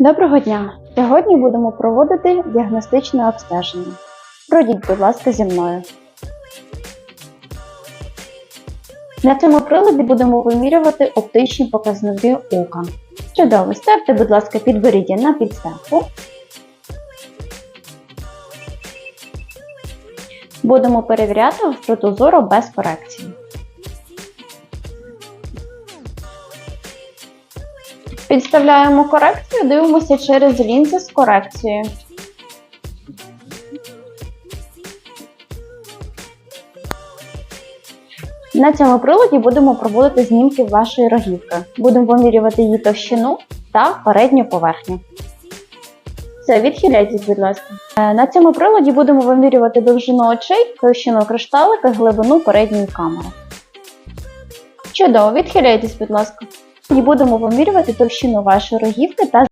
Доброго дня! Сьогодні будемо проводити діагностичне обстеження. Пройдіть, будь ласка, зі мною. На цьому приладі будемо вимірювати оптичні показники ока. Чудово, ставте, будь ласка, підборіддя на підставку. Будемо перевіряти гостроту зору без корекції. Підставляємо корекцію, дивимося через лінзи з корекцією. На цьому приладі будемо проводити знімки вашої рогівки. Будемо вимірювати її товщину та передню поверхню. Все, відхиляйтесь, будь ласка. Е, На цьому приладі будемо вимірювати довжину очей, товщину кришталика, глибину передньої камери. Чудово, відхиляйтесь, будь ласка. І будемо вимірювати товщину вашої рогівки та